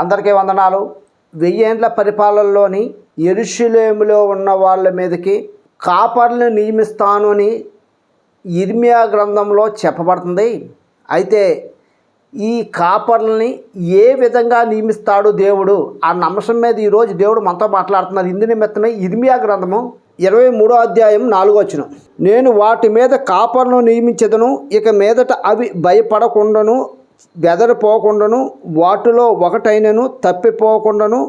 అందరికీ వందనాలు. వెయ్యేండ్ల పరిపాలనలోని ఎరుషులేములో ఉన్న వాళ్ళ మీదకి కాపర్లను నియమిస్తాను అని ఇర్మియా గ్రంథంలో చెప్పబడుతుంది. అయితే ఈ కాపర్లని ఏ విధంగా నియమిస్తాడు దేవుడు? ఆ అంశం మీద ఈరోజు దేవుడు మనతో మాట్లాడుతున్నారు. ఇందు నిమిత్తమే ఇర్మియా గ్రంథము ఇరవై మూడో అధ్యాయం నాలుగో వచ్చిన నేను వాటి మీద కాపర్లను నియమించదను ఇక మీదట అవి భయపడకుండాను బెదరిపోకుండాను వాటిలో ఒకటైనను తప్పిపోకుండాను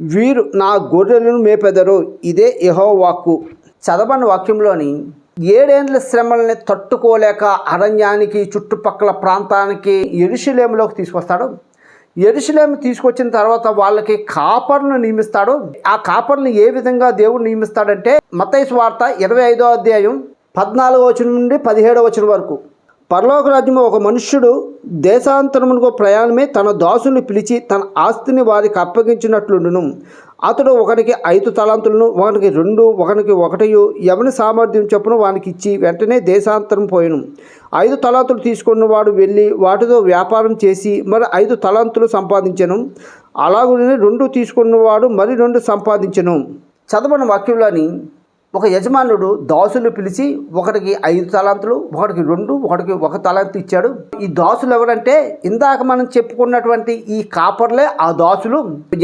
వీరు నా గొర్రెలను మేపెదరు. ఇదే యహో వాక్కు చదవని వాక్యంలోని ఏడేండ్ల శ్రమల్ని తట్టుకోలేక అరణ్యానికి చుట్టుపక్కల ప్రాంతానికి ఎరుషులేములోకి తీసుకొస్తాడు. ఎరుషులేము తీసుకొచ్చిన తర్వాత వాళ్ళకి కాపర్ను నియమిస్తాడు. ఆ కాపర్లను ఏ విధంగా దేవుడు నియమిస్తాడంటే మతైస్ వార్త ఇరవై ఐదో అధ్యాయం పద్నాలుగో వచనం నుండి పదిహేడో వచనం వరకు. పరలోక రాజ్యము ఒక మనుష్యుడు దేశాంతరమునకు ప్రయాణమే తన దాసుని పిలిచి తన ఆస్తిని వారికి అప్పగించినట్లుండును. అతడు ఒకనికి ఐదు తలాంతులను ఒకనికి రెండు ఒకనికి ఒకటియు ఎవని సామర్థ్యం చొప్పున వానికి ఇచ్చి వెంటనే దేశాంతరం పోయాను. ఐదు తలాంతులు తీసుకున్న వాడు వెళ్ళి వాటితో వ్యాపారం చేసి మరి ఐదు తలాంతులు సంపాదించను. అలాగనే రెండు తీసుకున్నవాడు మరి రెండు సంపాదించను. చదవని వాక్యంలోని ఒక యజమానుడు దాసులు పిలిచి ఒకటికి ఐదు తలాంతులు ఒకటికి రెండు ఒకటికి ఒక తలాంతు ఇచ్చాడు. ఈ దాసులు ఎవరంటే ఇందాక మనం చెప్పుకున్నటువంటి ఈ కాపర్లే ఆ దాసులు.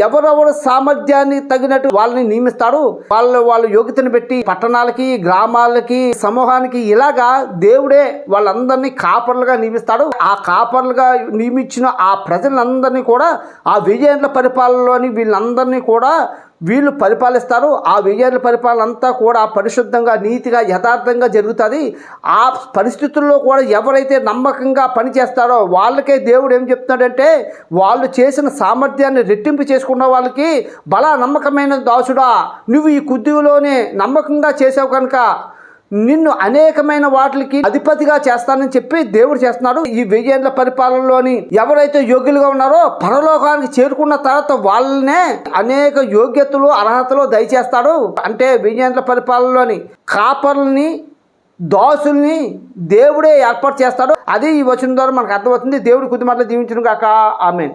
ఎవరెవరు సామర్థ్యాన్ని తగినట్టు వాళ్ళని నియమిస్తాడు వాళ్ళ వాళ్ళ యోగ్యతను పెట్టి పట్టణాలకి గ్రామాలకి సమూహానికి ఇలాగా దేవుడే వాళ్ళందరినీ కాపర్లుగా నియమిస్తాడు. ఆ కాపర్లుగా నియమించిన ఆ ప్రజలందరినీ కూడా ఆ విజయేంద్ర పరిపాలనలోని వీళ్ళందరినీ కూడా వీళ్ళు పరిపాలిస్తారు ఆ వెయ్యేళ్ళ పరిపాలన అంతా కూడా పరిశుద్ధంగా నీతిగా యథార్థంగా జరుగుతుంది. ఆ పరిస్థితుల్లో కూడా ఎవరైతే నమ్మకంగా పనిచేస్తారో వాళ్ళకే దేవుడు ఏం చెప్తున్నాడంటే వాళ్ళు చేసిన సామర్థ్యాన్ని రెట్టింపు చేసుకున్న వాళ్ళకి బలా నమ్మకమైన దాసుడా. నువ్వు ఈ కుద్దులోనే నమ్మకంగా చేసావు కనుక నిన్ను అనేకమైన వాటికి అధిపతిగా చేస్తానని చెప్పి దేవుడు చేస్తున్నాడు. ఈ వెయ్యేళ్ళ పరిపాలనలోని ఎవరైతే యోగ్యులుగా ఉన్నారో పరలోకానికి చేరుకున్న తర్వాత వాళ్ళనే అనేక యోగ్యతలు అర్హతలు దయచేస్తాడు. అంటే వెయ్యేళ్ళ పరిపాలనలోని కాపర్లని దాసుల్ని దేవుడే ఏర్పాటు చేస్తాడు. అది ఈ వచనం ద్వారా మనకు అర్థమవుతుంది. దేవుడు కొద్ది మాటలు దీవించడం కాక ఆమె